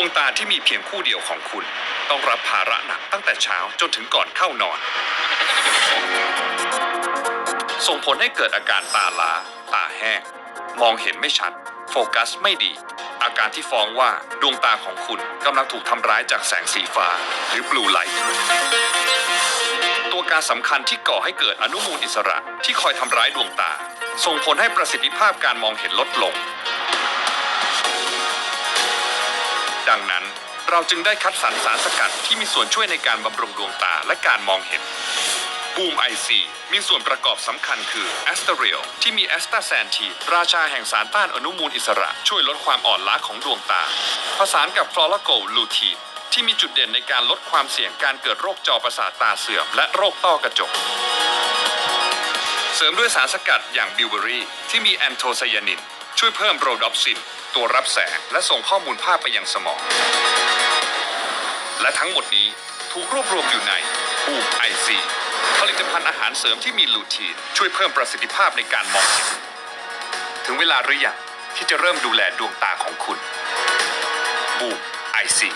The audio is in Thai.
วงตาที่มีเพียงคู่เดียวของคุณ ต้องรับภาระหนักตั้งแต่เช้าจนถึงก่อนเข้านอน ส่งผลให้เกิดอาการตาล้า ตาแห้ง มองเห็นไม่ชัด โฟกัสไม่ดี อาการที่ฟ้องว่าดวงตาของคุณกำลังถูกทำร้ายจากแสงสีฟ้า หรือบลูไลท์ตัวการสำคัญที่ก่อให้เกิดอนุมูลอิสระที่คอยทำร้ายดวงตา ส่งผลให้ประสิทธิภาพการมองเห็นลดลง ดังนั้นเราจึงได้คัดสรรสารสกัดที่มีส่วนช่วยในการบำรุงดวงตาและการมองเห็นบูมไอซีมีส่วนประกอบสำคัญคือแอสเตอริลที่มีแอสตาแซนทีราชาแห่งสารต้านอนุมูลอิสระ ช่วยลดความอ่อนล้าของดวงตา ผสานกับฟลอราโกลูทีนที่มีจุดเด่นในการลดความเสี่ยงการเกิดโรคจอประสาทตาเสื่อม และโรคต้อกระจก เสริมด้วยสารสกัดอย่างบิวเบอรี่ที่มีแอนโทไซยานิน ช่วยเพิ่มโรดอปซิน ตัวรับแสงและส่งข้อมูลภาพไปยังสมอง และทั้งหมดนี้ถูกรวบรวมอยู่ในบูไอซีผลิตภัณฑ์อาหารเสริมที่มีลูทีน ช่วยเพิ่มประสิทธิภาพในการมองเห็น ถึงเวลาหรือยังที่จะเริ่มดูแลดวงตาของคุณบูไอซี